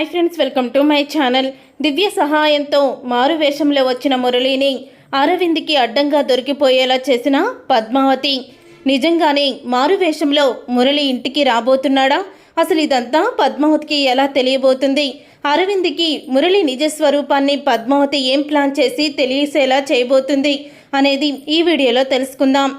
Hi friends welcome to my channel. Divya సహాయంతో మారు వేషంలో వచ్చిన మురళిని అరవింద్కి అడ్డంగా దొరికిపోయేలా చేసిన పద్మావతి. నిజంగానే మారు వేషంలో మురళి ఇంటికి రాబోతున్నాడా? అసలు ఇదంతా పద్మావతికి ఎలా తెలియబోతుంది? అరవింద్కి మురళి నిజ స్వరూపాన్ని పద్మావతి ఏం ప్లాన్ చేసి తెలియసేలా చేయబోతుంది అనేది ఈ వీడియోలో తెలుసుకుందాం.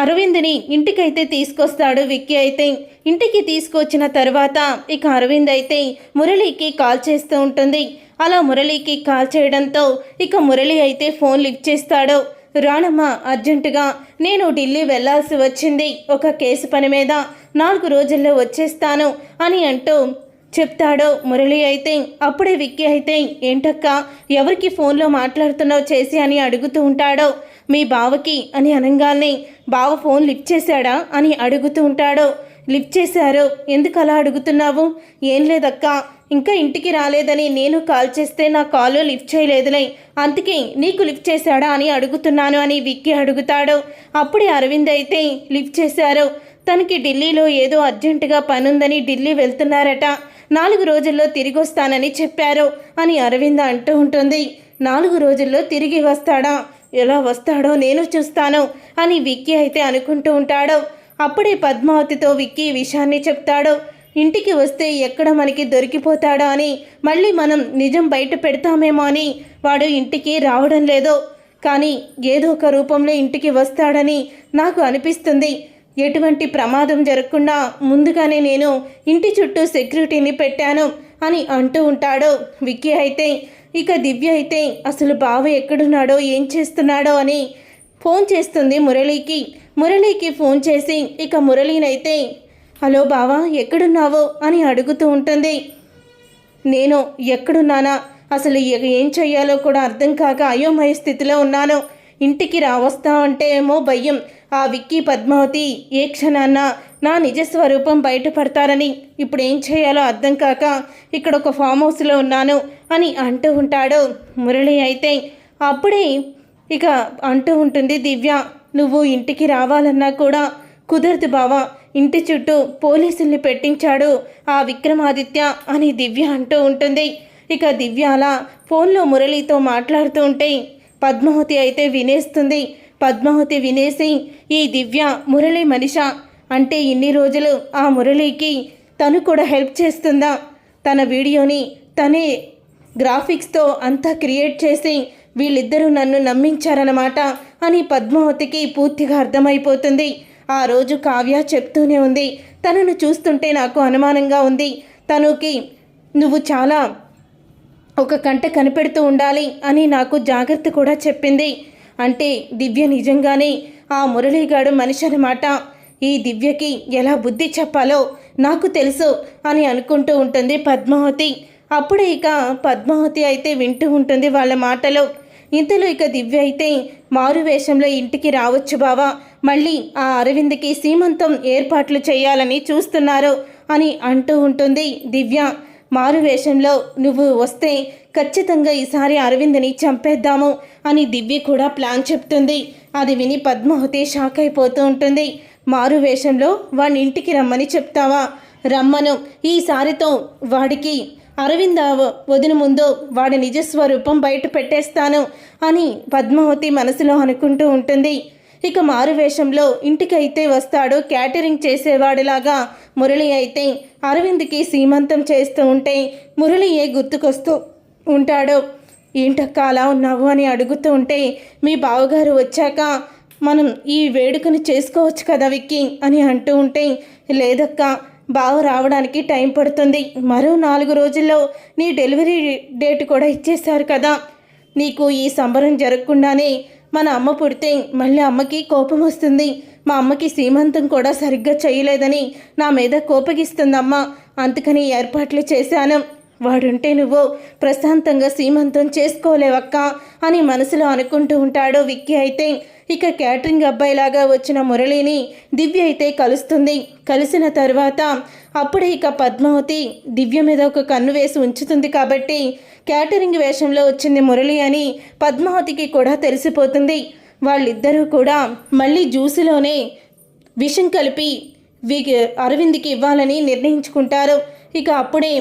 అరవింద్ని ఇంటికైతే తీసుకొస్తాడు విక్కీ అయితే. ఇంటికి తీసుకొచ్చిన తర్వాత ఇక అరవింద్ అయితే మురళికి కాల్ చేస్తూ ఉంటుంది. అలా మురళికి కాల్ చేయడంతో ఇక మురళి అయితే ఫోన్ లిఫ్ట్ చేస్తాడు. రాణమ్మ అర్జెంటుగా నేను ఢిల్లీ వెళ్ళాల్సి వచ్చింది. ఒక కేసు పని మీద నాలుగు రోజుల్లో వచ్చేస్తాను అని అంటూ చెప్తాడో మురళి అయితే అప్పుడే విక్కీ అయితే ఏంటక్క ఎవరికి ఫోన్లో మాట్లాడుతున్నావు చేసి అని అడుగుతూ ఉంటాడో? మీ బావకి? అని అనగానే బావ ఫోన్ లిఫ్ట్ చేశాడా? అని అడుగుతూ ఉంటాడో. లిఫ్ట్ చేశారు ఎందుకు అలా అడుగుతున్నావు? ఏం లేదక్క ఇంకా ఇంటికి రాలేదని నేను కాల్ చేస్తే నా కాల్ లిఫ్ట్ చేయలేదులే అందుకే నీకు లిఫ్ట్ చేశాడా అని అడుగుతున్నాను అని విక్కీ అడుగుతాడు. అప్పుడే అరవింద్ అయితే లిఫ్ట్ చేశారు తనకి ఢిల్లీలో ఏదో అర్జెంటుగా పనుందని ఢిల్లీ వెళ్తున్నారట. నాలుగు రోజుల్లో తిరిగి వస్తానని చెప్పారు అని అరవింద అంటూ ఉంటుంది. నాలుగు రోజుల్లో తిరిగి వస్తాడా? ఎలా వస్తాడో నేను చూస్తాను అని విక్కీ అయితే అనుకుంటూ ఉంటాడు. అప్పుడే పద్మావతితో విక్కీ విషయాన్ని చెప్తాడు. ఇంటికి వస్తే ఎక్కడ మనకి దొరికిపోతాడో అని మళ్ళీ మనం నిజం బయట పెడతామేమో అని వాడు ఇంటికి రావడం లేదో. కానీ ఏదో ఒక రూపంలో ఇంటికి వస్తాడని నాకు అనిపిస్తుంది. ఎటువంటి ప్రమాదం జరగకుండా ముందుగానే నేను ఇంటి చుట్టూ సెక్యూరిటీని పెట్టాను అని అంటూ ఉంటాడు. విక్కీ అయితే ఇక దివ్య అయితే అసలు బావ ఎక్కడున్నాడో ఏం చేస్తున్నాడో అని ఫోన్ చేస్తుంది మురళీకి. మురళీకి ఫోన్ చేసి ఇక మురళీనైతే హలో బావా ఎక్కడున్నావో? అని అడుగుతూ ఉంటుంది. నేను ఎక్కడున్నానా? అసలు ఏం చెయ్యాలో కూడా అర్థం కాక అయోమయ స్థితిలో ఉన్నాను. ఇంటికి రావస్తా అంటే ఏమో భయం. ఆ విక్కీ పద్మావతి ఏ క్షణాన్న నా నిజ స్వరూపం బయటపడతారని ఇప్పుడు ఏం చేయాలో అర్థం కాక ఇక్కడ ఒక ఫామ్ హౌస్లో ఉన్నాను అని అంటూ ఉంటాడు. మురళి అయితే అప్పుడే ఇక అంటూ ఉంటుంది దివ్య నువ్వు ఇంటికి రావాలన్నా కూడా కుదరదు బావా ఇంటి చుట్టూ పోలీసుల్ని పెట్టించాడు ఆ విక్రమాదిత్య అని దివ్య అంటూ ఉంటుంది. ఇక దివ్య అలా ఫోన్లో మురళితో మాట్లాడుతూ ఉంటే పద్మావతి అయితే వినేస్తుంది. పద్మావతి వినేసి ఈ దివ్య మురళి మనిష. అంటే ఇన్ని రోజులు ఆ మురళికి తను కూడా హెల్ప్ చేస్తుందా? తన వీడియోని తనే గ్రాఫిక్స్తో అంతా క్రియేట్ చేసి వీళ్ళిద్దరూ నన్ను నమ్మించారన్నమాట అని పద్మావతికి పూర్తిగా అర్థమైపోతుంది. ఆ రోజు కావ్య చెప్తూనే ఉంది. తనను చూస్తుంటే నాకు అనుమానంగా ఉంది. తనుకి నువ్వు చాలా ఒక కంట కనిపెడుతూ ఉండాలి అని నాకు జాగ్రత్త కూడా చెప్పింది. అంటే దివ్య నిజంగానే ఆ మురళీగాడు మనిషి అనమాట ఈ దివ్యకి ఎలా బుద్ధి చెప్పాలో నాకు తెలుసు అని అనుకుంటూ ఉంటుంది పద్మావతి. అప్పుడే ఇక పద్మావతి అయితే వింటూ ఉంటుంది వాళ్ళ మాటలు. ఇంతలో ఇక దివ్య అయితే మారు వేషంలో ఇంటికి రావచ్చు బావా. మళ్ళీ ఆ అరవింద్కి సీమంతం ఏర్పాట్లు చేయాలని చూస్తున్నారు అని అంటూ ఉంటుంది దివ్య. మారు వేషంలో నువ్వు వస్తే ఖచ్చితంగా ఈసారి అరవింద్ని చంపేద్దాము అని దివ్య కూడా ప్లాన్ చెప్తుంది. అది విని పద్మావతి షాక్ అయిపోతూ ఉంటుంది. మారు వేషంలో వాడి ఇంటికి రమ్మని చెప్తావా? రమ్మను. ఈసారితో వాడికి అరవింద వదిన ముందు వాడి నిజస్వరూపం బయట పెట్టేస్తాను అని పద్మావతి మనసులో అనుకుంటూ ఉంటుంది. ఇక మారువేషంలో ఇంటికైతే వస్తాడు క్యాటరింగ్ చేసేవాడిలాగా మురళి అయితే అరవింద్కి సీమంతం చేస్తూ ఉంటే మురళియే గుర్తుకొస్తూ ఉంటాడు. ఏంటక్క అలా ఉన్నావు? అని అడుగుతూ ఉంటే మీ బావగారు వచ్చాక మనం ఈ వేడుకను చేసుకోవచ్చు కదా విక్కి అని అంటూ ఉంటే లేదక్క బావ రావడానికి టైం పడుతుంది. మరో నాలుగు రోజుల్లో నీ డెలివరీ డేట్ కూడా ఇచ్చేశారు కదా. నీకు ఈ సంబరం జరగకుండానే మన అమ్మ పుడితే మళ్ళీ అమ్మకి కోపం వస్తుంది. మా అమ్మకి సీమంతం కూడా సరిగ్గా చేయలేదని నా మీద కోపగిస్తుందమ్మ. అందుకని ఏర్పాట్లు చేశాను. వాడుంటే నువ్వు ప్రశాంతంగా సీమంతం చేసుకోలేవక్క అని మనసులో అనుకుంటూ ఉంటాడు విక్కీ అయితే. ఇక క్యాటరింగ్ అబ్బాయిలాగా వచ్చిన మురళిని దివ్య అయితే కలుస్తుంది. కలిసిన తర్వాత అప్పుడే ఇక పద్మావతి దివ్య మీద ఒక కన్ను వేసి ఉంచుతుంది కాబట్టి క్యాటరింగ్ వేషంలో వచ్చింది మురళి అని పద్మావతికి కూడా తెలిసిపోతుంది. వాళ్ళిద్దరూ కూడా మళ్ళీ జ్యూసులోనే విషం కలిపి వి అరవింద్కి ఇవ్వాలని నిర్ణయించుకుంటారు. ఇక అప్పుడే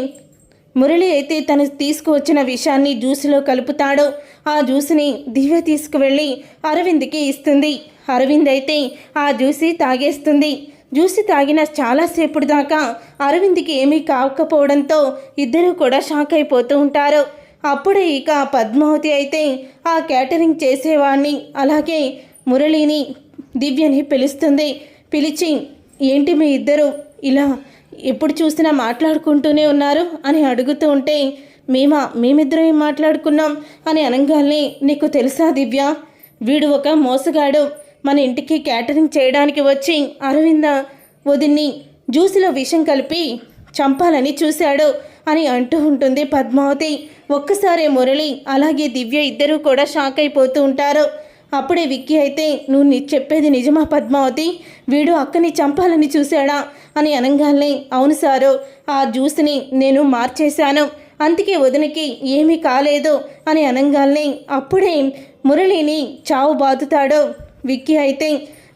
మురళి అయితే తను తీసుకువచ్చిన విషాన్ని జ్యూస్లో కలుపుతాడో. ఆ జ్యూస్ని దివ్య తీసుకువెళ్ళి అరవింద్కి ఇస్తుంది. అరవింద్ అయితే ఆ జ్యూసి తాగేస్తుంది. జ్యూసి తాగిన చాలాసేపటి దాకా అరవింద్కి ఏమీ కాకపోవడంతో ఇద్దరూ కూడా షాక్ అయిపోతూ ఉంటారు. అప్పుడే ఇక పద్మావతి అయితే ఆ క్యాటరింగ్ చేసేవాడిని అలాగే మురళిని దివ్యని పిలుస్తుంది. పిలిచి ఏంటి మీ ఇద్దరు? ఇలా ఎప్పుడు చూసినా మాట్లాడుకుంటూనే ఉన్నారు అని అడుగుతూ ఉంటే మేమా? మేమిద్దరం ఏం మాట్లాడుకున్నాం? అని అనగానే నీకు తెలుసా దివ్య? వీడు ఒక మోసగాడు. మన ఇంటికి క్యాటరింగ్ చేయడానికి వచ్చి అరవింద వదిన్ని జ్యూస్లో విషం కలిపి చంపాలని చూశాడు అని అంటూ ఉంటుంది పద్మావతి. ఒక్కసారి మురళి అలాగే దివ్య ఇద్దరూ కూడా షాక్ అయిపోతూ ఉంటారు. అప్పుడే విక్కీ అయితే నువ్వు నీ చెప్పేది నిజమా పద్మావతి? వీడు అక్కని చంపాలని చూశాడా? అని అనగానే అవును సారు ఆ జ్యూస్ని నేను మార్చేశాను. అందుకే వదినకి ఏమీ కాలేదు. అని అనగానే అప్పుడే మురళిని చావు బాదుతాడు. విక్కీ అయితే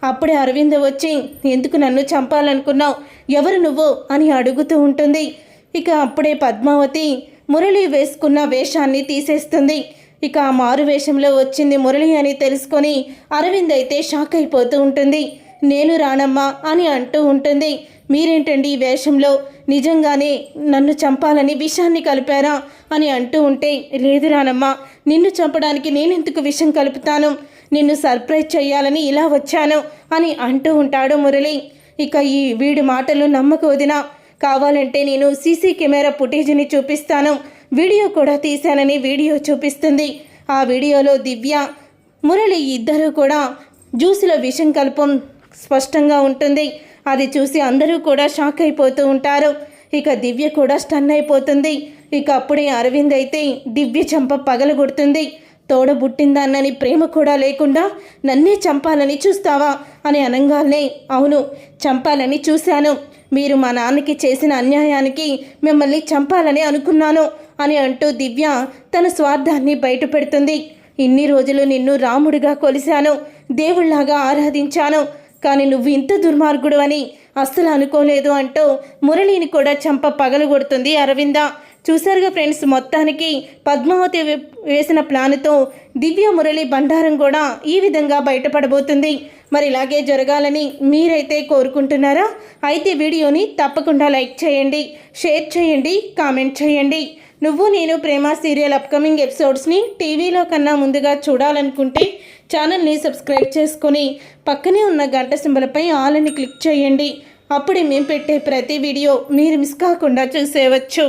అప్పుడే అరవింద్ వచ్చి ఎందుకు నన్ను చంపాలనుకున్నావు? ఎవరు నువ్వు? అని అడుగుతూ ఉంటుంది. ఇక అప్పుడే పద్మావతి మురళి వేసుకున్న వేషాన్ని తీసేస్తుంది. ఇక ఆ మారు వేషంలో వచ్చింది మురళి అని తెలుసుకొని అరవింద్ అయితే షాక్ అయిపోతూ ఉంటుంది. నేను రానమ్మా అని అంటూ ఉంటుంది. మీరేంటండి ఈ వేషంలో? నిజంగానే నన్ను చంపాలని విషాన్ని కలిపారా? అని అంటూ ఉంటే లేదు రానమ్మా నిన్ను చంపడానికి నేనెందుకు విషం కలుపుతాను? నిన్ను సర్ప్రైజ్ చేయాలని ఇలా వచ్చాను అని అంటూ ఉంటాడు మురళి. ఇక ఈ వీడి మాటలు నమ్మక వదినా కావాలంటే నేను సీసీ కెమెరా ఫుటేజ్ని చూపిస్తాను. వీడియో కూడా తీశానని వీడియో చూపిస్తుంది. ఆ వీడియోలో దివ్య మురళి ఇద్దరూ కూడా జ్యూస్లో విషం కల్పం స్పష్టంగా ఉంటుంది. అది చూసి అందరూ కూడా షాక్ అయిపోతూ ఉంటారు. ఇక దివ్య కూడా స్టన్ అయిపోతుంది. ఇక అప్పుడే అరవింద్ అయితే దివ్య చంప పగలగొడుతుంది. తోడబుట్టిందాన్నని ప్రేమ కూడా లేకుండా నన్నే చంపాలని చూస్తావా? అని అనగానే అవును చంపాలని చూశాను. మీరు మా నాన్నకి చేసిన అన్యాయానికి మిమ్మల్ని చంపాలని అనుకున్నాను అని అంటూ దివ్య తన స్వార్థాన్ని బయటపెడుతుంది. ఇన్ని రోజులు నిన్ను రాముడిగా కొలిశాను దేవుళ్ళాగా ఆరాధించాను. కానీ నువ్వు ఇంత దుర్మార్గుడు అని అస్సలు అనుకోలేదు అంటూ మురళిని కూడా చంప పగలగొడుతుంది అరవింద. చూసారుగా ఫ్రెండ్స్ మొత్తానికి పద్మావతి వే- వేసిన ప్లాన్తో దివ్య మురళి బండారం కూడా ఈ విధంగా బయటపడబోతుంది. మరి ఇలాగే జరగాలని మీరైతే కోరుకుంటున్నారా? అయితే వీడియోని తప్పకుండా లైక్ చేయండి షేర్ చేయండి కామెంట్ చేయండి. నువ్వు నేను ప్రేమ సీరియల్ అప్కమింగ్ ఎపిసోడ్స్ని టీవీలో కన్నా ముందుగా చూడాలనుకుంటే ఛానల్ని సబ్స్క్రైబ్ చేసుకొని పక్కనే ఉన్న గంట సింబలపై ఆల్ అని క్లిక్ చేయండి. అప్పుడే మేము పెట్టే ప్రతి వీడియో మీరు మిస్ కాకుండా చూసేవచ్చు